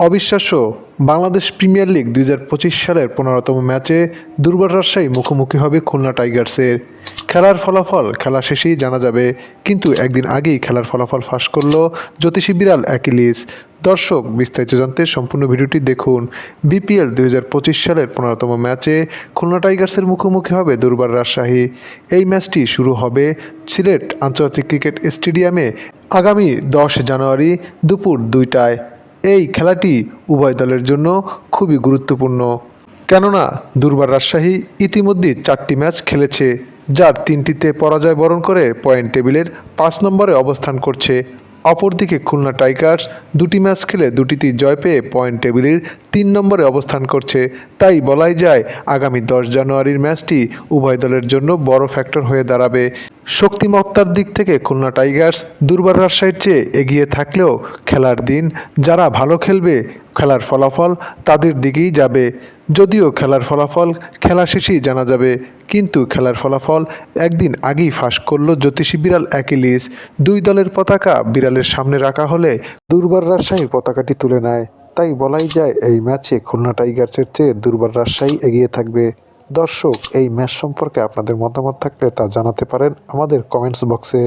অবিশ্বাস্য Bangladesh premier league দুই হাজার পঁচিশ সালের পনেরোতম ম্যাচে দুর্বার রাজশাহী মুখোমুখি হবে খুলনা টাইগার্সের। খেলার ফলাফল খেলা শেষেই জানা যাবে, কিন্তু একদিন আগেই খেলার ফলাফল ফাঁস করল জ্যোতিষী বিড়াল অ্যাকিলিস। দর্শক, বিস্তারিত জানতে সম্পূর্ণ ভিডিওটি দেখুন। বিপিএল দুই সালের পনেরোতম ম্যাচে খুলনা টাইগার্সের মুখোমুখি হবে দুর্বার রাজশাহী। এই ম্যাচটি শুরু হবে সিলেট আন্তর্জাতিক ক্রিকেট স্টেডিয়ামে আগামী দশ জানুয়ারি দুপুর দুইটায়। এই খেলাটি উভয় দলের জন্য খুবই গুরুত্বপূর্ণ। কেননা দুর্বার রাজশাহী ইতিমধ্যে চারটি ম্যাচ খেলেছে, যার তিনটিতে পরাজয় বরণ করে পয়েন্ট টেবিলের পাঁচ নম্বরে অবস্থান করছে। অপরদিকে খুলনা টাইগার্স দুটি ম্যাচ খেলে দুটিতেই জয় পেয়ে পয়েন্ট টেবিলের তিন নম্বরে অবস্থান করছে। তাই বলাই যায়, আগামী দশ জানুয়ারির ম্যাচটি উভয় দলের জন্য বড় ফ্যাক্টর হয়ে দাঁড়াবে। শক্তিমত্তার দিক থেকে খুলনা টাইগার্স দুর্বার রাজশাহীর চেয়ে এগিয়ে থাকলেও খেলার দিন, যারা ভালো খেলবে, খেলার ফলাফল তাদের দিকেই যাবে। যদিও খেলার ফলাফল, খেলা শেষেই জানা যাবে, কিন্তু খেলার ফলাফল একদিন আগেই ফাঁস করল জ্যোতিষী বিড়াল অ্যাকিলিস। দুই দলের পতাকা বিড়ালের সামনে রাখা হলে দুর্বার রাজশাহী পতাকাটি তুলে নেয়। তাই বলাই যায়, এই ম্যাচে খুলনা টাইগার্সের চেয়ে দুর্বার রাজশাহী এগিয়ে থাকবে। দর্শক এই ম্যাচ সম্পর্কে আপনাদের মতামত থাকলে তা জানাতে পারেন আমাদের কমেন্টস বক্সে।